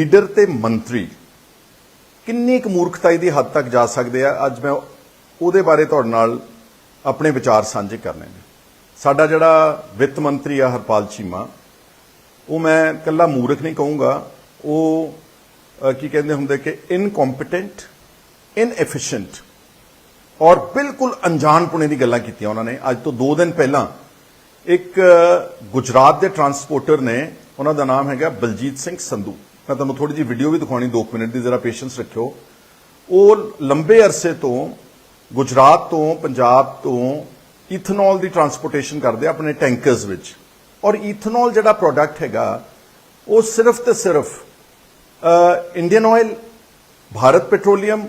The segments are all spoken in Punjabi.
ਲੀਡਰ ਤੇ ਮੰਤਰੀ ਕਿੰਨੀ ਕੁ ਮੂਰਖਤਾਈ ਦੀ ਹੱਦ ਤੱਕ ਜਾ ਸਕਦੇ ਆ? ਅੱਜ ਮੈਂ ਉਹਦੇ ਬਾਰੇ ਤੁਹਾਡੇ ਨਾਲ ਆਪਣੇ ਵਿਚਾਰ ਸਾਂਝੇ ਕਰਨੇ ਨੇ। ਸਾਡਾ ਜਿਹੜਾ ਵਿੱਤ ਮੰਤਰੀ ਆ ਹਰਪਾਲ ਚੀਮਾ, ਉਹ ਮੈਂ ਕੱਲਾ ਮੂਰਖ ਨਹੀਂ ਕਹੂੰਗਾ। ਉਹ ਕੀ ਕਹਿੰਦੇ ਹੁੰਦੇ ਕਿ ਇਨਕੰਪੀਟੈਂਟ ਇਨਐਫੀਸ਼ੀਐਂਟ ਔਰ ਬਿਲਕੁਲ ਅਣਜਾਣਪੁਣੇ ਦੀ ਗੱਲਾਂ ਕੀਤੀਆਂ ਉਹਨਾਂ ਨੇ। ਅੱਜ ਤੋਂ 2 ਦਿਨ ਪਹਿਲਾਂ ਇੱਕ ਗੁਜਰਾਤ ਦੇ ਟਰਾਂਸਪੋਰਟਰ ਨੇ, ਉਹਨਾਂ ਦਾ ਨਾਮ ਹੈਗਾ ਬਲਜੀਤ ਸਿੰਘ ਸੰਧੂ। ਮੈਂ ਤੁਹਾਨੂੰ ਥੋੜੀ ਜਿਹੀ ਵੀਡੀਓ ਵੀ ਦਿਖਾਉਣੀ 2 ਮਿੰਟ ਦੀ, ਜ਼ਰਾ ਪੇਸ਼ੈਂਸ ਰੱਖਿਓ। ਉਹ ਲੰਬੇ ਅਰਸੇ ਤੋਂ, ਗੁਜਰਾਤ ਤੋਂ, ਪੰਜਾਬ ਤੋਂ ਇਥਨੋਲ ਦੀ ਟਰਾਂਸਪੋਰਟੇਸ਼ਨ ਕਰਦੇ ਆ ਆਪਣੇ ਟੈਂਕਰਸ ਵਿੱਚ। ਔਰ ਇਥਨੋਲ ਜਿਹੜਾ ਪ੍ਰੋਡਕਟ ਹੈਗਾ, ਉਹ ਸਿਰਫ ਤੇ ਸਿਰਫ ਇੰਡੀਅਨ ਆਇਲ ਭਾਰਤ ਪੈਟਰੋਲੀਅਮ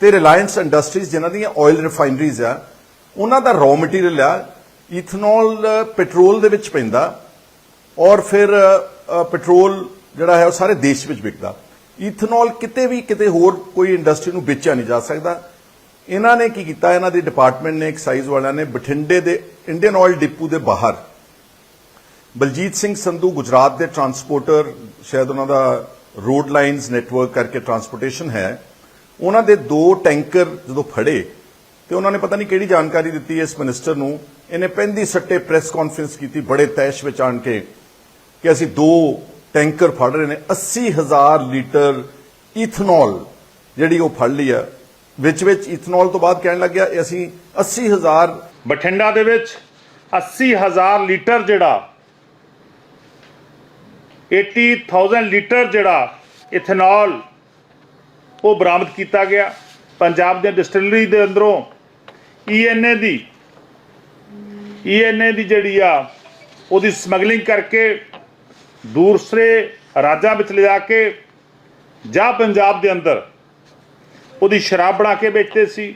ਤੇ ਰਿਲਾਇੰਸ ਇੰਡਸਟਰੀਜ਼ ਜਿਨ੍ਹਾਂ ਦੀਆਂ ਆਇਲ ਰਿਫਾਈਨਰੀਜ਼ ਆ, ਉਹਨਾਂ ਦਾ ਰॉ ਮਟੀਰੀਅਲ ਆ ਇਥਨੋਲ ਪੈਟਰੋਲ ਦੇ ਵਿੱਚ ਪੈਂਦਾ। ਔਰ ਫਿਰ ਪੈਟਰੋਲ ਜਿਹੜਾ ਹੈ ਉਹ ਸਾਰੇ ਦੇਸ਼ ਵਿੱਚ ਵਿਕਦਾ। ਇਥਨੋਲ ਕਿਤੇ ਵੀ ਕਿਤੇ ਹੋਰ ਕੋਈ ਇੰਡਸਟਰੀ ਨੂੰ ਵੇਚਿਆ ਨਹੀਂ ਜਾ ਸਕਦਾ। ਇਹਨਾਂ ਨੇ ਕੀ ਕੀਤਾ? ਇਹਨਾਂ ਦੀ ਡਿਪਾਰਟਮੈਂਟ ਨੇ ਐਕਸਾਈਜ਼ ਵਾਲਿਆਂ ਨੇ ਬਠਿੰਡੇ ਦੇ ਇੰਡੀਅਨ ਆਇਲ ਡਿਪੂ ਦੇ ਬਾਹਰ ਬਲਜੀਤ ਸਿੰਘ ਸੰਧੂ ਗੁਜਰਾਤ ਦੇ ਟਰਾਂਸਪੋਰਟਰ ਸ਼ਾਇਦ ਉਹਨਾਂ ਦਾ ਰੋਡ ਲਾਈਨਸ ਨੈਟਵਰਕ ਕਰਕੇ ਟਰਾਂਸਪੋਰਟੇਸ਼ਨ ਹੈ। ਉਹਨਾਂ ਦੇ ਦੋ ਟੈਂਕਰ ਜਦੋਂ ਫੜੇ ਤੇ ਉਹਨਾਂ ਨੇ ਪਤਾ ਨਹੀਂ ਕਿਹੜੀ ਜਾਣਕਾਰੀ ਦਿੱਤੀ ਇਸ ਮਿਨਿਸਟਰ ਨੂੰ। ਇਹਨੇ ਪੈਂਦੀ ਸੱਟੇ ਪ੍ਰੈਸ ਕਾਨਫਰੰਸ ਕੀਤੀ, ਬੜੇ ਤੈਸ਼ ਵਿੱਚ ਆਣ ਕੇ ਕਿ ਅਸੀਂ ਦੋ ਟੈਂਕਰ ਫੜ ਰਹੇ ਨੇ 80000 ਲੀਟਰ ਇਥਨੋਲ ਜਿਹੜੀ ਉਹ ਫੜ ਲਈ ਆ, ਵਿੱਚ ਵਿੱਚ ਇਥਨੋਲ ਤੋਂ ਬਾਅਦ ਕਹਿਣ ਲੱਗਿਆ ਇਹ ਅਸੀਂ 80000 ਬਠਿੰਡਾ ਦੇ ਵਿੱਚ 80000 ਲੀਟਰ ਜਿਹੜਾ 80000 ਲੀਟਰ ਜਿਹੜਾ ਇਥਨੋਲ ਉਹ ਬਰਾਮਦ ਕੀਤਾ ਗਿਆ। ਪੰਜਾਬ ਦੇ ਡਿਸਟਿਲਰੀ ਦੇ ਅੰਦਰੋਂ ਈਐਨਏ ਦੀ ਈਐਨਏ ਦੀ ਜਿਹੜੀ ਆ, ਉਹਦੀ ਸਮਗਲਿੰਗ ਕਰਕੇ ਦੂਸਰੇ ਰਾਜਾਂ ਵਿੱਚ ਲਿਜਾ ਕੇ ਜਾਂ ਪੰਜਾਬ ਦੇ ਅੰਦਰ ਉਹਦੀ ਸ਼ਰਾਬ ਬਣਾ ਕੇ ਵੇਚਦੇ ਸੀ।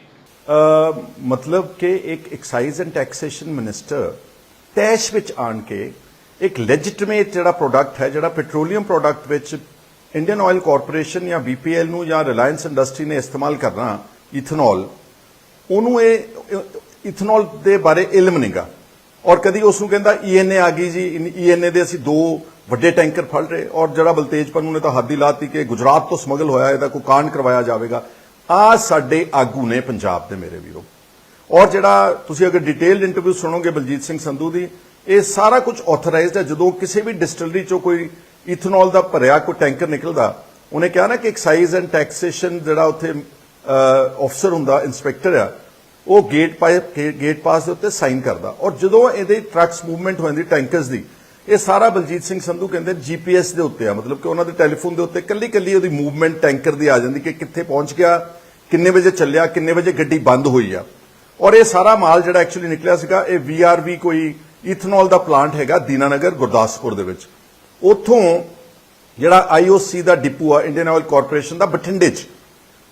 ਮਤਲਬ ਕਿ ਇੱਕ ਐਕਸਾਈਜ਼ ਐਂਡ ਟੈਕਸੇਸ਼ਨ ਮਿਨਿਸਟਰ ਤੈਸ਼ ਵਿੱਚ ਆਣ ਕੇ ਇੱਕ ਲੈਜਿਟਿਮੇਟ ਜਿਹੜਾ ਪ੍ਰੋਡਕਟ ਹੈ, ਜਿਹੜਾ ਪੈਟਰੋਲੀਅਮ ਪ੍ਰੋਡਕਟ ਵਿੱਚ ਇੰਡੀਅਨ ਆਇਲ ਕਾਰਪੋਰੇਸ਼ਨ ਜਾਂ ਬੀਪੀਐਲ ਨੂੰ ਜਾਂ ਰਿਲਾਇੰਸ ਇੰਡਸਟਰੀ ਨੇ ਇਸਤੇਮਾਲ ਕਰਨਾ ਇਥਨੋਲ ਉਹਨੂੰ ਇਹ ਇਥਨੋਲ ਦੇ ਬਾਰੇ ਇਲਮ ਨਹੀਂਗਾ ਔਰ ਕਦੀ ਉਸ ਨੂੰ ਕਹਿੰਦਾ ਈਐਨਏ ਆ ਗਈ ਜੀ ਈਐਨਏ ਦੇ ਅਸੀਂ ਦੋ ਵੱਡੇ ਟੈਂਕਰ ਫੜ ਰਹੇ ਔਰ ਜਿਹੜਾ ਬਲਤੇਜ ਪੰਨੂ ਨੇ ਤਾਂ ਹੱਦ ਹੀ ਲਾਤੀ ਕਿ ਗੁਜਰਾਤ ਤੋਂ ਸਮਗਲ ਹੋਇਆ, ਇਹਦਾ ਕੋਈ ਕਾਂਡ ਕਰਵਾਇਆ ਜਾਵੇਗਾ। ਆ ਸਾਡੇ ਆਗੂ ਨੇ ਪੰਜਾਬ ਦੇ ਮੇਰੇ ਵੀਰੋ। ਔਰ ਜਿਹੜਾ ਤੁਸੀਂ ਅਗਰ ਡਿਟੇਲਡ ਇੰਟਰਵਿਊ ਸੁਣੋਗੇ ਬਲਜੀਤ ਸਿੰਘ ਸੰਧੂ ਦੀ, ਇਹ ਸਾਰਾ ਕੁਝ ਆਥੋਰਾਈਜ਼ਡ ਹੈ। ਜਦੋਂ ਕਿਸੇ ਵੀ ਡਿਸਟਿਲਰੀ ਚੋਂ ਕੋਈ ਇਥਨੋਲ ਦਾ ਭਰਿਆ ਕੋਈ ਟੈਂਕਰ ਨਿਕਲਦਾ, ਉਹਨੇ ਕਿਹਾ ਨਾ ਕਿ ਐਕਸਾਈਜ਼ ਐਂਡ ਟੈਕਸੇਸ਼ਨ ਜਿਹੜਾ ਉੱਥੇ ਅਫਸਰ ਹੁੰਦਾ ਇਨਸਪੈਕਟਰ ਆ ਉਹ ਗੇਟ ਪਾਏ ਗੇਟ ਪਾਸ ਦੇ ਉੱਤੇ ਸਾਈਨ ਕਰਦਾ। ਔਰ ਜਦੋਂ ਇਹਦੇ ਟਰੱਕਸ ਮੂਵਮੈਂਟ ਹੋ ਜਾਂਦੀ ਟੈਂਕਰਸ ਦੀ, ਇਹ ਸਾਰਾ ਬਲਜੀਤ ਸਿੰਘ ਸੰਧੂ ਕਹਿੰਦੇ ਜੀਪੀਐਸ ਦੇ ਉੱਤੇ ਆ। ਮਤਲਬ ਕਿ ਉਹਨਾਂ ਦੇ ਟੈਲੀਫੋਨ ਦੇ ਉੱਤੇ ਕੱਲੀ ਕੱਲੀ ਉਹਦੀ ਮੂਵਮੈਂਟ ਟੈਂਕਰ ਦੀ ਆ ਜਾਂਦੀ ਕਿ ਕਿੱਥੇ ਪਹੁੰਚ ਗਿਆ, ਕਿੰਨੇ ਵਜੇ ਚੱਲਿਆ, ਕਿੰਨੇ ਵਜੇ ਗੱਡੀ ਬੰਦ ਹੋਈ ਆ। ਔਰ ਇਹ ਸਾਰਾ ਮਾਲ ਜਿਹੜਾ ਐਕਚੁਅਲੀ ਨਿਕਲਿਆ ਸੀਗਾ, ਇਹ ਵੀਆਰਵੀ ਕੋਈ ਇਥਨੋਲ ਦਾ ਪਲਾਂਟ ਹੈਗਾ ਦੀਨਾਨਗਰ, ਗੁਰਦਾਸਪੁਰ ਦੇ ਵਿੱਚ। ਉੱਥੋਂ ਜਿਹੜਾ ਆਈਓਸੀ ਦਾ ਡਿਪੂ ਆ ਇੰਡੀਅਨ ਆਇਲ ਕਾਰਪੋਰੇਸ਼ਨ ਦਾ ਬਠਿੰਡੇ 'ਚ।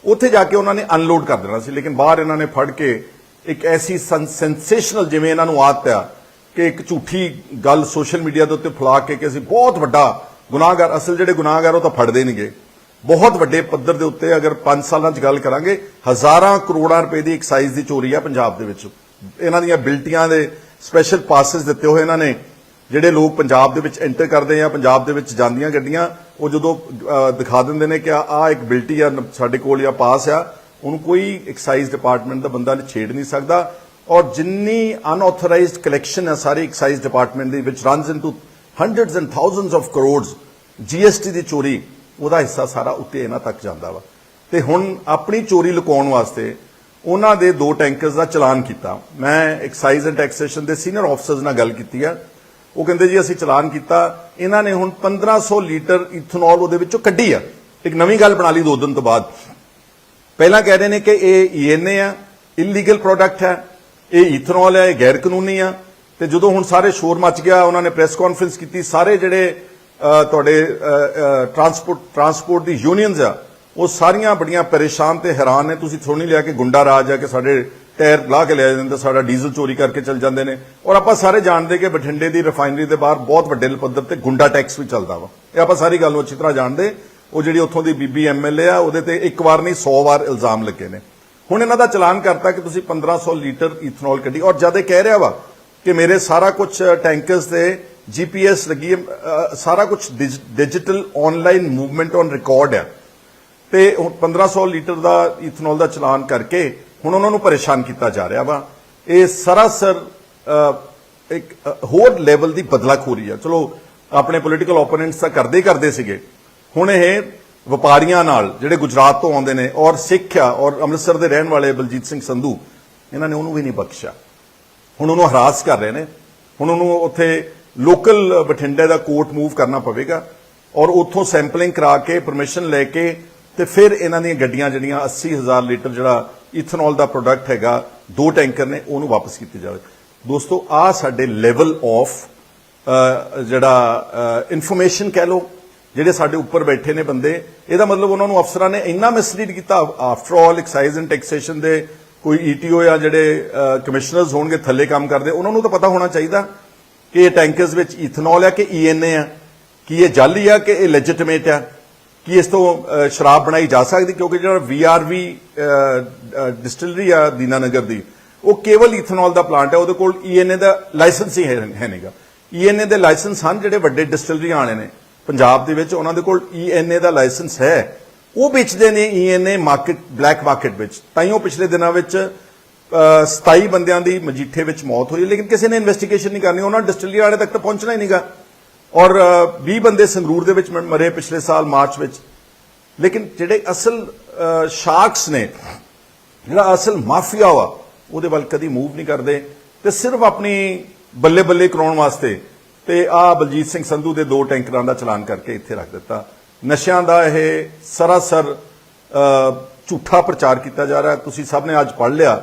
ਉੱਥੇ ਜਾ ਕੇ ਉਹਨਾਂ ਨੇ ਅਨਲੋਡ ਕਰ ਦੇਣਾ ਸੀ, ਲੇਕਿਨ ਬਾਹਰ ਇਹਨਾਂ ਨੇ ਫੜ ਕੇ ਇੱਕ ਐਸੀ ਸੈਂਸੇਸ਼ਨਲ ਜਿਵੇਂ ਇਹਨਾਂ ਨੂੰ ਆਦਤ ਆ ਕਿ ਇੱਕ ਝੂਠੀ ਗੱਲ ਸੋਸ਼ਲ ਮੀਡੀਆ ਦੇ ਉੱਤੇ ਫੈਲਾ ਕੇ ਕਿ ਅਸੀਂ ਬਹੁਤ ਵੱਡਾ ਗੁਨਾਹਗਾਰ, ਅਸਲ ਜਿਹੜੇ ਗੁਨਾਹਗਾਰ ਉਹ ਤਾਂ ਫੜਦੇ ਨਹੀਂਗੇ ਬਹੁਤ ਵੱਡੇ ਪੱਧਰ ਦੇ ਉੱਤੇ ਅਗਰ 5 ਸਾਲਾਂ 'ਚ ਗੱਲ ਕਰਾਂਗੇ, ਹਜ਼ਾਰਾਂ ਕਰੋੜਾਂ ਰੁਪਏ ਦੀ ਐਕਸਾਈਜ਼ ਦੀ ਚੋਰੀ ਆ ਪੰਜਾਬ ਦੇ ਵਿੱਚ। ਇਹਨਾਂ ਦੀਆਂ ਬਿਲਟੀਆਂ ਦੇ ਸਪੈਸ਼ਲ ਪਾਸਸ ਦਿੱਤੇ ਹੋਏ ਇਹਨਾਂ ਨੇ। ਜਿਹੜੇ ਲੋਕ ਪੰਜਾਬ ਦੇ ਵਿੱਚ ਐਂਟਰ ਕਰਦੇ ਆ, ਪੰਜਾਬ ਦੇ ਵਿੱਚ ਜਾਂਦੀਆਂ ਗੱਡੀਆਂ, ਉਹ ਜਦੋਂ ਦਿਖਾ ਦਿੰਦੇ ਨੇ ਕਿ ਆ ਇੱਕ ਬਿਲਟੀ ਆ ਸਾਡੇ ਕੋਲ ਜਾਂ ਪਾਸ ਆ, ਉਹਨੂੰ ਕੋਈ ਐਕਸਾਈਜ਼ ਡਿਪਾਰਟਮੈਂਟ ਦਾ ਬੰਦਾ ਛੇੜ ਨਹੀਂ ਸਕਦਾ। ਔਰ ਜਿੰਨੀ ਅਨਆਥੋਰਾਈਜ਼ਡ ਕਲੈਕਸ਼ਨ ਹੈ ਸਾਰੀ ਐਕਸਾਈਜ਼ ਡਿਪਾਰਟਮੈਂਟ ਦੇ ਵਿੱਚ runs into hundreds and thousands of crores GST ਦੀ ਚੋਰੀ, ਉਹਦਾ ਹਿੱਸਾ ਸਾਰਾ ਉੱਤੇ ਇਹਨਾਂ ਤੱਕ ਜਾਂਦਾ ਵਾ। ਤੇ ਹੁਣ ਆਪਣੀ ਚੋਰੀ ਲੁਕਾਉਣ ਵਾਸਤੇ ਉਹਨਾਂ ਦੇ ਦੋ ਟੈਂਕਰਸ ਦਾ ਚਲਾਨ ਕੀਤਾ। ਮੈਂ ਐਕਸਾਈਜ਼ ਐਂਡ ਟੈਕਸੇਸ਼ਨ ਦੇ ਸੀਨੀਅਰ ਆਫੀਸਰਸ ਨਾਲ ਗੱਲ ਕੀਤੀ ਆ। ਉਹ ਕਹਿੰਦੇ ਜੀ ਅਸੀਂ ਚਲਾਨ ਕੀਤਾ, ਇਹਨਾਂ ਨੇ ਹੁਣ 1500 ਲੀਟਰ ਇਥਨੋਲ ਉਹਦੇ ਵਿੱਚੋਂ ਕੱਢੀ ਆ। ਇੱਕ ਨਵੀਂ ਗੱਲ ਬਣਾ ਲਈ ਦੋ ਦਿਨ ਤੋਂ ਬਾਅਦ। ਪਹਿਲਾਂ ਕਹਿ ਰਹੇ ਨੇ ਕਿ ਇਹ ਈਐਨਏ ਆ ਇਲੀਗਲ ਪ੍ਰੋਡਕਟ ਹੈ, ਇਹ ਇਥਨੋਲ ਹੈ, ਇਹ ਗੈਰ ਕਾਨੂੰਨੀ ਆ। ਤੇ ਜਦੋਂ ਹੁਣ ਸਾਰੇ ਸ਼ੋਰ ਮਚ ਗਿਆ, ਉਹਨਾਂ ਨੇ ਪ੍ਰੈਸ ਕਾਨਫਰੰਸ ਕੀਤੀ, ਸਾਰੇ ਜਿਹੜੇ ਤੁਹਾਡੇ ਟਰਾਂਸਪੋਰਟ ਟਰਾਂਸਪੋਰਟ ਦੀ ਯੂਨੀਅਨਸ ਆ, ਉਹ ਸਾਰੀਆਂ ਬੜੀਆਂ ਪਰੇਸ਼ਾਨ ਤੇ ਹੈਰਾਨ ਨੇ। ਤੁਸੀਂ ਥੋੜੀ ਲਿਆ ਕਿ ਗੁੰਡਾ ਰਾਜ ਆ, ਕਿ ਸਾਡੇ ਟਾਇਰ ਲਾ ਕੇ ਲਿਆ ਜਾਂਦੇ ਸਾਡਾ ਡੀਜ਼ਲ ਚੋਰੀ ਕਰਕੇ ਚੱਲ ਜਾਂਦੇ ਨੇ। ਔਰ ਆਪਾਂ ਸਾਰੇ ਜਾਣਦੇ ਕਿ ਬਠਿੰਡੇ ਦੀ ਰਿਫਾਈਨਰੀ ਦੇ ਬਾਹਰ ਬਹੁਤ ਵੱਡੇ ਪੱਧਰ ਤੇ ਗੁੰਡਾ ਟੈਕਸ ਵੀ ਚੱਲਦਾ ਵਾ। ਇਹ ਆਪਾਂ ਸਾਰੀ ਗੱਲ ਨੂੰ ਅੱਛੀ ਤਰ੍ਹਾਂ ਜਾਣਦੇ ਉਹ ਜਿਹੜੀ ਉੱਥੋਂ ਦੀ ਬੀਬੀ ਐਮਐਲਏ ਆ ਉਹਦੇ ਤੇ ਇੱਕ ਵਾਰ ਨਹੀਂ 100 ਵਾਰ ਇਲਜ਼ਾਮ ਲੱਗੇ ਨੇ। ਹੁਣ ਇਹਨਾਂ ਦਾ ਚਲਾਨ ਕਰਤਾ ਕਿ ਤੁਸੀਂ 1500 ਲੀਟਰ ਇਥਨੋਲ ਕੱਢੀ। ਔਰ ਜਦ ਇਹ ਕਹਿ ਰਿਹਾ ਵਾ ਕਿ ਮੇਰੇ ਸਾਰਾ ਕੁਝ ਟੈਂਕਰਸ ਤੇ ਜੀਪੀਐਸ ਲੱਗੀ ਹੈ ਅ, ਸਾਰਾ ਕੁਝ digital online movement on record ਆ। ਤੇ ਹੁਣ 1500 ਲੀਟਰ ਦਾ ਇਥਨੋਲ ਦਾ ਚਲਾਨ ਕਰਕੇ ਹੁਣ ਉਹਨਾਂ ਨੂੰ ਪਰੇਸ਼ਾਨ ਕੀਤਾ ਜਾ ਰਿਹਾ ਵਾ। ਇਹ ਸਰਾਸਰ ਇੱਕ ਹੋਰ ਲੈਵਲ ਦੀ ਬਦਲਾਖੋਰੀ ਆ। ਚਲੋ, ਆਪਣੇ ਪੋਲੀਟੀਕਲ ਓਪੋਨੈਂਟਸ ਤਾਂ ਕਰਦੇ ਹੀ ਕਰਦੇ ਸੀਗੇ। ਹੁਣ ਇਹ ਵਪਾਰੀਆਂ ਨਾਲ, ਜਿਹੜੇ ਗੁਜਰਾਤ ਤੋਂ ਆਉਂਦੇ ਨੇ, ਔਰ ਸਿੱਖ ਆ, ਔਰ ਅੰਮ੍ਰਿਤਸਰ ਦੇ ਰਹਿਣ ਵਾਲੇ ਬਲਜੀਤ ਸਿੰਘ ਸੰਧੂ, ਇਹਨਾਂ ਨੇ ਉਹਨੂੰ ਵੀ ਨਹੀਂ ਬਖਸ਼ਿਆ। ਹੁਣ ਉਹਨੂੰ ਹਰਾਸ ਕਰ ਰਹੇ ਨੇ। ਹੁਣ ਉਹਨੂੰ ਉੱਥੇ ਲੋਕਲ ਬਠਿੰਡੇ ਦਾ ਕੋਰਟ ਮੂਵ ਕਰਨਾ ਪਵੇਗਾ, ਔਰ ਉੱਥੋਂ ਸੈਂਪਲਿੰਗ ਕਰਾ ਕੇ ਪਰਮਿਸ਼ਨ ਲੈ ਕੇ, ਤੇ ਫਿਰ ਇਹਨਾਂ ਦੀਆਂ ਗੱਡੀਆਂ ਜਿਹੜੀਆਂ 80000 ਲੀਟਰ ਜਿਹੜਾ ਇਥਨੋਲ ਦਾ ਪ੍ਰੋਡਕਟ ਹੈਗਾ, ਦੋ ਟੈਂਕਰ ਨੇ, ਉਹਨੂੰ ਵਾਪਸ ਕੀਤੇ ਜਾਵੇ ਦੋਸਤੋ ਆ ਸਾਡੇ ਲੈਵਲ ਆਫ ਜਿਹੜਾ ਇਨਫੋਰਮੇਸ਼ਨ ਕਹਿ ਲਓ, ਜਿਹੜੇ ਸਾਡੇ ਉੱਪਰ ਬੈਠੇ ਨੇ ਬੰਦੇ, ਇਹਦਾ ਮਤਲਬ ਉਹਨਾਂ ਨੂੰ ਅਫਸਰਾਂ ਨੇ ਇੰਨਾ ਮਿਸਲੀਡ ਕੀਤਾ। After all excise and taxation ਦੇ ਕੋਈ ਈਟੀਓ ਜਾਂ ਜਿਹੜੇ ਕਮਿਸ਼ਨਰਸ ਹੋਣਗੇ, ਥੱਲੇ ਕੰਮ ਕਰਦੇ, ਉਹਨਾਂ ਨੂੰ ਤਾਂ ਪਤਾ ਹੋਣਾ ਚਾਹੀਦਾ ਕਿ ਇਹ ਟੈਂਕਰਸ ਵਿੱਚ ਇਥਨੋਲ ਹੈ ਕਿ ਈਐਨਏ ਆ, ਕਿ ਇਹ ਜਾਲੀ ਆ, ਕਿ ਇਹ ਲੈਜਿਟਿਮੇਟ ਆ। ਕਿ ਇਸ ਤੋਂ ਸ਼ਰਾਬ ਬਣਾਈ ਜਾ ਸਕਦੀ? ਕਿਉਂਕਿ ਜਿਹੜਾ ਵੀਆਰਵੀ ਡਿਸਟਿਲਰੀ ਆ ਦੀਨਾਨਗਰ ਦੀ ਉਹ ਕੇਵਲ ਇਥਨੋਲ ਦਾ ਪਲਾਂਟ ਹੈ। ਉਹਦੇ ਕੋਲ ਈਐਨਏ ਦਾ ਲਾਇਸੈਂਸ ਹੀ ਹੈ ਹੈ ਨਹੀਂਗਾ। ਈਐਨਏ ਦੇ ਲਾਇਸੈਂਸ ਹਨ ਜਿਹੜੇ ਵੱਡੇ ਡਿਸਟਿਲਰੀਆਂ ਵਾਲੇ ਨੇ। ਪੰਜਾਬ ਦੇ ਵਿੱਚ ਉਹਨਾਂ ਦੇ ਕੋਲ ਈਐਨਏ ਦਾ ਲਾਇਸੈਂਸ ਹੈ। ਉਹ ਵੇਚਦੇ ਨੇ ਈਐਨਏ ਮਾਰਕੀਟ ਬਲੈਕ ਮਾਰਕੀਟ ਵਿੱਚ ਤਾਂ ਹੀ ਉਹ ਪਿਛਲੇ ਦਿਨਾਂ ਵਿੱਚ ਅ, 27 ਬੰਦਿਆਂ ਦੀ ਮਜੀਠੇ ਵਿੱਚ ਮੌਤ ਹੋਈ ਲੇਕਿਨ ਕਿਸੇ ਨੇ ਇਨਵੈਸਟੀਗੇਸ਼ਨ ਨਹੀਂ ਕਰਨੀ। ਉਹਨਾਂ ਡਿਸਟਿਲਰੀ ਵਾਲੇ ਤੱਕ ਤਾਂ ਪਹੁੰਚਣਾ ਹੀ ਨਹੀਂਗਾ। ਔਰ ਅ, 20 ਬੰਦੇ ਸੰਗਰੂਰ ਦੇ ਵਿੱਚ ਮਰੇ ਪਿਛਲੇ ਸਾਲ ਮਾਰਚ ਵਿੱਚ। ਲੇਕਿਨ ਜਿਹੜੇ ਅਸਲ ਸ਼ਾਰਕਸ ਨੇ ਜਿਹੜਾ ਅਸਲ ਮਾਫੀਆ ਵਾ ਉਹਦੇ ਵੱਲ ਕਦੀ ਮੂਵ ਨਹੀਂ ਕਰਦੇ ਤੇ ਸਿਰਫ ਆਪਣੀ ਬੱਲੇ ਬੱਲੇ ਕਰਾਉਣ ਵਾਸਤੇ ਤੇ ਆ ਬਲਜੀਤ ਸਿੰਘ ਸੰਧੂ ਦੇ ਦੋ ਟੈਂਕਰਾਂ ਦਾ ਚਲਾਨ ਕਰਕੇ ਇੱਥੇ ਰੱਖ ਦਿੱਤਾ। ਨਸ਼ਿਆਂ ਦਾ ਇਹ ਸਰਾਸਰ ਝੂਠਾ ਪ੍ਰਚਾਰ ਕੀਤਾ ਜਾ ਰਿਹਾ। ਤੁਸੀਂ ਸਭ ਨੇ ਅੱਜ ਪੜ੍ਹ ਲਿਆ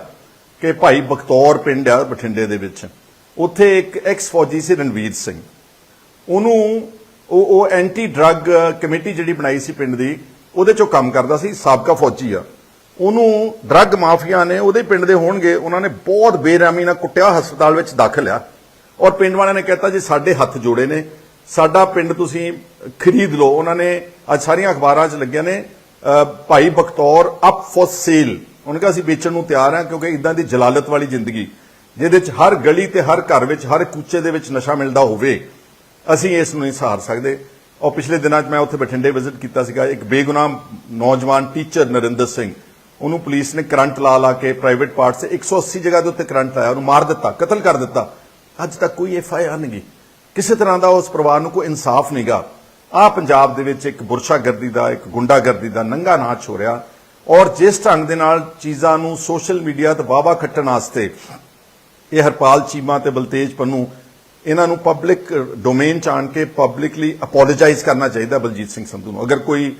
ਕਿ ਭਾਈ ਬਖਤੌਰ ਪਿੰਡ ਆ ਬਠਿੰਡੇ ਦੇ ਵਿੱਚ। ਉੱਥੇ ਇੱਕ ਐਕਸ ਫੌਜੀ ਸੀ ਰਣਵੀਰ ਸਿੰਘ। ਉਹਨੂੰ ਉਹ ਉਹ ਐਂਟੀ ਡਰੱਗ ਕਮੇਟੀ ਜਿਹੜੀ ਬਣਾਈ ਸੀ ਪਿੰਡ ਦੀ, ਉਹਦੇ ਚੋਂ ਕੰਮ ਕਰਦਾ ਸੀ, ਸਾਬਕਾ ਫੌਜੀ ਆ। ਉਹਨੂੰ ਡਰੱਗ ਮਾਫੀਆ ਨੇ, ਉਹਦੇ ਪਿੰਡ ਦੇ ਹੋਣਗੇ, ਉਹਨਾਂ ਨੇ ਬਹੁਤ ਬੇਰਹਿਮੀ ਨਾਲ ਕੁੱਟਿਆ, ਹਸਪਤਾਲ ਵਿੱਚ ਦਾਖਲ ਆ। ਔਰ ਪਿੰਡ ਵਾਲਿਆਂ ਨੇ ਕਹਿਤਾ ਜੀ, ਸਾਡੇ ਹੱਥ ਜੋੜੇ ਨੇ, ਸਾਡਾ ਪਿੰਡ ਤੁਸੀਂ ਖਰੀਦ ਲਓ। ਉਹਨਾਂ ਨੇ ਅੱਜ ਸਾਰੀਆਂ ਅਖਬਾਰਾਂ 'ਚ ਲੱਗਿਆ ਨੇ ਭਾਈ ਬਖਤੌਰ ਅਪ ਫॉर ਸੇਲ ਉਹਨਾਂ ਕਿਹਾ, ਅਸੀਂ ਵੇਚਣ ਨੂੰ ਤਿਆਰ ਹਾਂ ਕਿਉਂਕਿ ਇਦਾਂ ਦੀ ਜਲਾਲਤ ਵਾਲੀ ਜ਼ਿੰਦਗੀ, ਜਿਹਦੇ 'ਚ ਹਰ ਗਲੀ ਤੇ ਹਰ ਘਰ ਵਿੱਚ, ਹਰ ਕੂਚੇ ਦੇ ਵਿੱਚ ਨਸ਼ਾ ਮਿਲਦਾ ਹੋਵੇ। ਅਸੀਂ ਇਸ ਨੂੰ ਨਹੀਂ ਸਹਾਰ ਸਕਦੇ। ਔਰ ਪਿਛਲੇ ਦਿਨਾਂ 'ਚ ਮੈਂ ਉੱਥੇ ਬਠਿੰਡੇ ਵਿਜ਼ਿਟ ਕੀਤਾ ਸੀਗਾ। ਇੱਕ ਬੇਗੁਨਾਹ ਨੌਜਵਾਨ ਟੀਚਰ ਨਰਿੰਦਰ ਸਿੰਘ, ਉਹਨੂੰ ਪੁਲਿਸ ਨੇ ਕਰੰਟ ਲਾ ਲਾ ਕੇ ਪ੍ਰਾਈਵੇਟ ਪਾਰਟ ਸੇ 180 ਜਗ੍ਹਾ ਦੇ ਉੱਤੇ ਕਰੰਟ ਲਾਇਆ। ਉਹਨੂੰ ਮਾਰ ਦਿੱਤਾ, ਕਤਲ ਕਰ ਦਿੱਤਾ। ਅੱਜ ਤੱਕ ਕੋਈ ਐਫ ਆਈ ਆਰ ਨਹੀਂ ਗੀ ਕਿਸੇ ਤਰ੍ਹਾਂ ਦਾ ਉਸ ਪਰਿਵਾਰ ਨੂੰ ਕੋਈ ਇਨਸਾਫ ਨਹੀਂਗਾ ਆ ਪੰਜਾਬ ਦੇ ਵਿੱਚ ਇੱਕ ਬੁਰਸ਼ਾਗਰਦੀ ਦਾ, ਇੱਕ ਗੁੰਡਾਗਰਦੀ ਦਾ ਨੰਗਾ ਨਾਚ ਹੋ ਰਿਹਾ। ਔਰ ਜਿਸ ਢੰਗ ਦੇ ਨਾਲ ਚੀਜ਼ਾਂ ਨੂੰ ਸੋਸ਼ਲ ਮੀਡੀਆ ਤੇ ਵਾਵਾ ਖੱਟਣ ਵਾਸਤੇ ਇਹ ਹਰਪਾਲ ਚੀਮਾ ਤੇ ਬਲਤੇਜ ਪੰਨੂ ਇਹਨਾਂ ਨੂੰ ਪਬਲਿਕ ਡੋਮੇਨ ਚ ਆਣ ਕੇ ਪਬਲਿਕਲੀ ਅਪੋਲੋਜਾਈਜ਼ ਕਰਨਾ ਚਾਹੀਦਾ ਬਲਜੀਤ ਸਿੰਘ ਸੰਧੂ ਨੂੰ। ਅਗਰ ਕੋਈ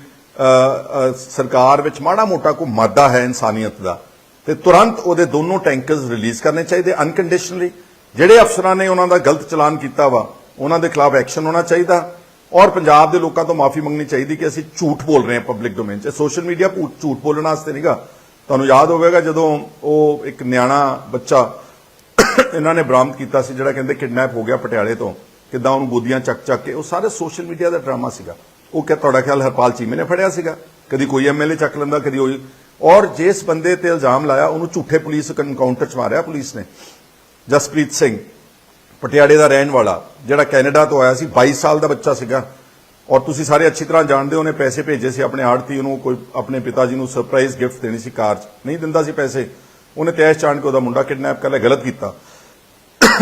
ਸਰਕਾਰ ਵਿੱਚ ਮਾੜਾ ਮੋਟਾ ਕੋਈ ਮਾਦਾ ਹੈ ਇਨਸਾਨੀਅਤ ਦਾ, ਤੇ ਤੁਰੰਤ ਉਹਦੇ ਦੋਨੋਂ ਟੈਂਕਰਸ ਰਿਲੀਜ਼ ਕਰਨੇ ਚਾਹੀਦੇ ਅਨਕੰਡੀਸ਼ਨਲੀ ਜਿਹੜੇ ਅਫਸਰਾਂ ਨੇ ਉਹਨਾਂ ਦਾ ਗਲਤ ਚਲਾਨ ਕੀਤਾ ਵਾ, ਉਹਨਾਂ ਦੇ ਖਿਲਾਫ ਐਕਸ਼ਨ ਹੋਣਾ ਚਾਹੀਦਾ। ਔਰ ਪੰਜਾਬ ਦੇ ਲੋਕਾਂ ਤੋਂ ਮਾਫੀ ਮੰਗਣੀ ਚਾਹੀਦੀ ਕਿ ਅਸੀਂ ਝੂਠ ਬੋਲ ਰਹੇ ਹਾਂ ਪਬਲਿਕ ਡੋਮੇਨ 'ਚ। ਸੋਸ਼ਲ ਮੀਡੀਆ ਝੂਠ ਬੋਲਣ ਵਾਸਤੇ ਨਹੀਂਗਾ। ਤੁਹਾਨੂੰ ਯਾਦ ਹੋਵੇਗਾ ਜਦੋਂ ਉਹ ਇੱਕ ਨਿਆਣਾ ਬੱਚਾ ਇਹਨਾਂ ਨੇ ਬਰਾਮਦ ਕੀਤਾ ਸੀ, ਜਿਹੜਾ ਕਹਿੰਦੇ ਕਿਡਨੈਪ ਹੋ ਗਿਆ ਪਟਿਆਲੇ ਤੋਂ, ਕਿਦਾਂ ਉਹਨੂੰ ਗੋਦੀਆਂ ਚੱਕ ਚੱਕ ਕੇ, ਉਹ ਸਾਰੇ ਸੋਸ਼ਲ ਮੀਡੀਆ ਦਾ ਡਰਾਮਾ ਸੀਗਾ। ਉਹ ਕਿ ਤੁਹਾਡਾ ਖਿਆਲ ਹਰਪਾਲ ਚੀਮੇ ਨੇ ਫੜਿਆ ਸੀਗਾ? ਕਦੀ ਕੋਈ ਐਮਐਲਏ ਚੱਕ ਲੈਂਦਾ, ਕਦੀ ਉਹ ਔਰ ਜਿਸ ਬੰਦੇ ਤੇ ਇਲਜ਼ਾਮ ਲਾਇਆ, ਉਹਨੂੰ ਝੂਠੇ ਪੁਲਿਸ ਕਨਕਾਊਂਟਰ ਚ ਮਾਰਿਆ ਪੁਲਿਸ ਨੇ। ਜਸਪ੍ਰੀਤ ਸਿੰਘ, ਪਟਿਆਲੇ ਦਾ ਰਹਿਣ ਵਾਲਾ, ਜਿਹੜਾ ਕੈਨੇਡਾ ਤੋਂ ਆਇਆ ਸੀ 22 ਸਾਲ ਦਾ ਬੱਚਾ ਸੀਗਾ। ਔਰ ਤੁਸੀਂ ਸਾਰੇ ਅੱਛੀ ਤਰ੍ਹਾਂ ਜਾਣਦੇ ਹੋ, ਉਹਨੇ ਪੈਸੇ ਭੇਜੇ ਸੀ ਆਪਣੇ ਆੜਤੀ ਨੂੰ, ਕੋਈ ਆਪਣੇ ਪਿਤਾ ਜੀ ਨੂੰ ਸਰਪ੍ਰਾਈਜ਼ ਗਿਫਟ ਦੇਣੀ ਸੀ ਕਾਰ 'ਚ। ਨਹੀਂ ਦਿੰਦਾ ਸੀ ਪੈਸੇ। ਉਹਨੇ ਤੈਸ਼ ਚਾਣ ਕੇ ਉਹਦਾ ਮੁੰਡਾ ਕਿਡਨੈਪ ਕਰ ਲਿਆ, ਗਲਤ ਕੀਤਾ।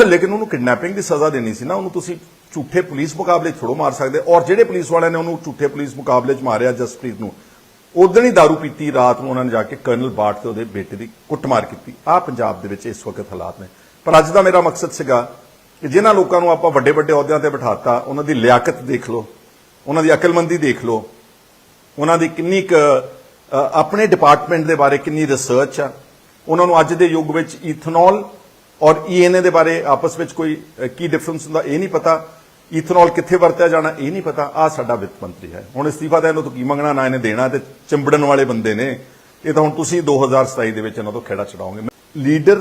ਲੇਕਿਨ ਉਹਨੂੰ ਕਿਡਨੈਪਿੰਗ ਦੀ ਸਜ਼ਾ ਦੇਣੀ ਸੀ ਨਾ, ਉਹਨੂੰ ਤੁਸੀਂ ਝੂਠੇ ਪੁਲਿਸ ਮੁਕਾਬਲੇ 'ਚ ਥੋੜੋ ਮਾਰ ਸਕਦੇ ਔਰ ਜਿਹੜੇ ਪੁਲਿਸ ਵਾਲਿਆਂ ਨੇ ਉਹਨੂੰ ਝੂਠੇ ਪੁਲਿਸ ਮੁਕਾਬਲੇ 'ਚ ਮਾਰਿਆ ਜਸਪ੍ਰੀਤ ਨੂੰ ਉਦੋਂ ਹੀ दारू ਪੀਤੀ, ਰਾਤ ਨੂੰ ਉਹਨਾਂ ਨੇ ਜਾ ਕੇ ਕਰਨਲ ਬਾਟ ਤੇ ਉਹਦੇ ਬੇਟੇ ਦੀ ਕੁੱਟਮਾਰ ਕੀਤੀ। ਆ ਪੰਜਾਬ ਦੇ ਵਿੱਚ ਇਸ ਵਕਤ ਹਾਲਾਤ ਨੇ। ਪਰ ਅੱਜ ਦਾ ਮੇਰਾ ਮਕਸਦ ਸੀਗਾ ਕਿ ਜਿਨ੍ਹਾਂ ਲੋਕਾਂ ਨੂੰ ਆਪਾਂ ਵੱਡੇ ਵੱਡੇ ਅਹੁਦਿਆਂ ਤੇ ਬਿਠਾਤਾ, ਉਹਨਾਂ ਦੀ ਲਿਆਕਤ ਦੇਖ ਲਓ, ਉਹਨਾਂ ਦੀ ਅਕਲਮੰਦੀ ਦੇਖ ਲਓ, ਉਹਨਾਂ ਦੀ ਕਿੰਨੀ ਕੁ ਆਪਣੇ ਡਿਪਾਰਟਮੈਂਟ ਦੇ ਬਾਰੇ ਕਿੰਨੀ ਰਿਸਰਚ ਆ। ਉਹਨਾਂ ਨੂੰ ਅੱਜ ਦੇ ਯੁੱਗ ਵਿੱਚ ਇਥਨੋਲ ਔਰ ਈਐਨਏ ਦੇ ਬਾਰੇ ਆਪਸ ਵਿੱਚ ਕੋਈ ਕੀ ਡਿਫਰੈਂਸ ਹੁੰਦਾ ਇਹ ਨਹੀਂ ਪਤਾ। ਇਥਨੋਲ ਕਿੱਥੇ ਵਰਤਿਆ ਜਾਣਾ ਇਹ ਨਹੀਂ ਪਤਾ। ਆ ਸਾਡਾ ਵਿੱਤ ਮੰਤਰੀ ਹੈ। ਹੁਣ ਅਸਤੀਫਾ ਦਾ ਇਹਨੂੰ ਤੋਂ ਕੀ ਮੰਗਣਾ? ਨਾ ਇਹਨੇ ਦੇਣਾ ਤੇ ਚਿੰਬੜਨ ਵਾਲੇ ਬੰਦੇ ਨੇ। ਇਹ ਤਾਂ ਹੁਣ ਤੁਸੀਂ 2027 ਦੇ ਵਿੱਚ ਇਹਨਾਂ ਤੋਂ ਖੇੜਾ ਛਡਾਓਗੇ। ਲੀਡਰ